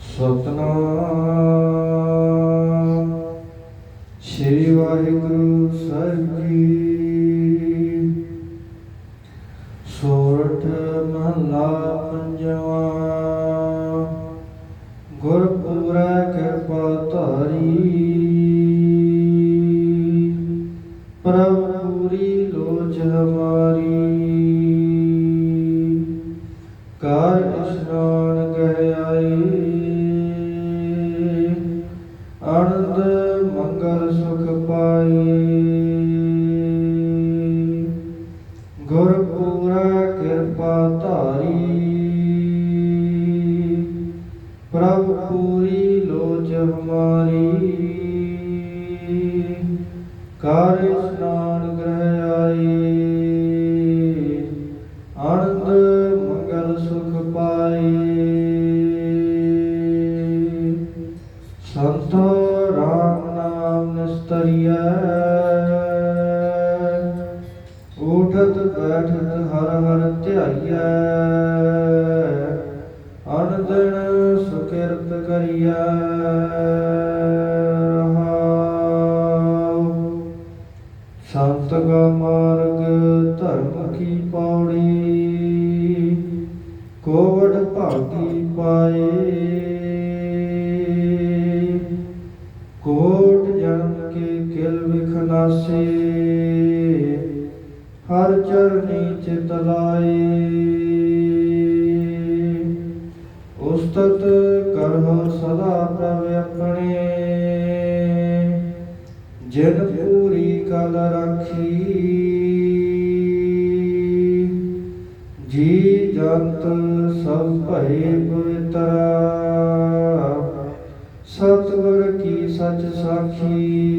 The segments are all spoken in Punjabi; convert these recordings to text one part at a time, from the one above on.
ਸਤਨਾਮ। ਸ੍ਰੀ ਵਾਹਿਗੁਰੂ ਸਾਹਿਬ ਜੀ। ਸੋਰਠ ਮਹਲਾ ਪੰਜਵਾ। ਗੁਰਪੂਰੈ ਕਿਰਪਾ ਧਾਰੀ। ਪ੍ਰਭ ਪੂਰੀ ਲੋਚ ਹਮਾਰੀ ਕਾਰ ਇਸ਼ਨਾਨ ਗਏ ਆਏ ਆਨੰਦ ਮੰਗਲ ਸੁਖ ਪਾਈ। ਗੁਰ ਪੂਰਾ ਕਿਰਪਾ ਧਾਰੀ। ਪ੍ਰਭ ਪੂਰੀ ਲੋਚ ਹਮਾਰੀ। ਕਾਰ ਇਸ਼ਨਾਨ ਗ੍ਰਹਿ ਆਏ ਆਨੰਦ ਸੁਖ ਪਾਈ ਸੰਤ ਰਾਮ ਨਾਮ ਨਿਸਤਰੀਐ। ਉਠਤ ਬੈਠਤ ਹਰ ਹਰ ਧਿਆਈਐ। ਅਨ ਸੁਕਿਰਤ ਕਰੀਐ। ਸੰਤ ਕਾ ਮਾਰਗ ਧਰਮ ਕੀ ਪੌੜੀ। ਕੋਵਡ ਭਾਗੀ ਪਾਏ। ਕੋਟ ਜਨਮ ਕੇ ਕਿਲ ਵਿਖਨਾਸੇ ਹਰ ਚਰਨੀ ਚਿਤ ਲਾਏ। ਉਸਤਤ ਕਰਹੁ ਸਦਾ ਪ੍ਰਭ ਆਪਣੇ। ਜਿਨ ਪੂਰੀ ਕਲ ਰਾਖੀ। ਜੀ ਜੰਤ ਸਭ ਭਏ ਪਵਿੱਤਰਾ। ਸਤਿਗੁਰ ਕੀ ਸਚ ਸਾਖੀ।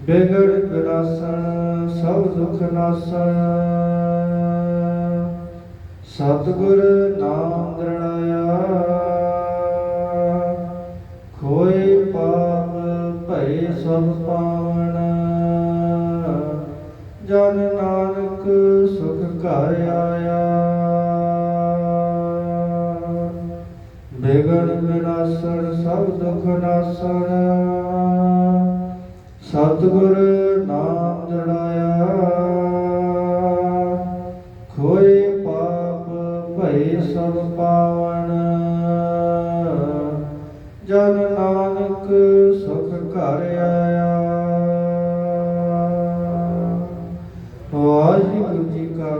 ਬਿਗੜ ਬਿਨਾਸਣ, ਸਭ ਦੁਖ ਨਾਸਣ। ਸਤਿਗੁਰ ਨਾਮ ਦ੍ਰਿੜਾਇਆ ਖੋਏ ਪਾਪ, ਭਏ ਸਭ ਪਾਵਨ। ਜਨ ਨਾਨਕ ਘਰ ਆਇਆ। ਬਿਗੜ ਵਿਨਾਸਣ, ਸਭ ਦੁਖ ਨਾਸਣ। ਸਤਿਗੁਰ ਨਾਮ ਜੜਾਇਆ। ਖੋਏ ਪਾਪ, ਭਏ ਸਭ ਪਾਵਨ ਜਨ ਨਾਨਕ ਸੁਖ ਘਰ ਆਇਆ। ਵਾਹਿ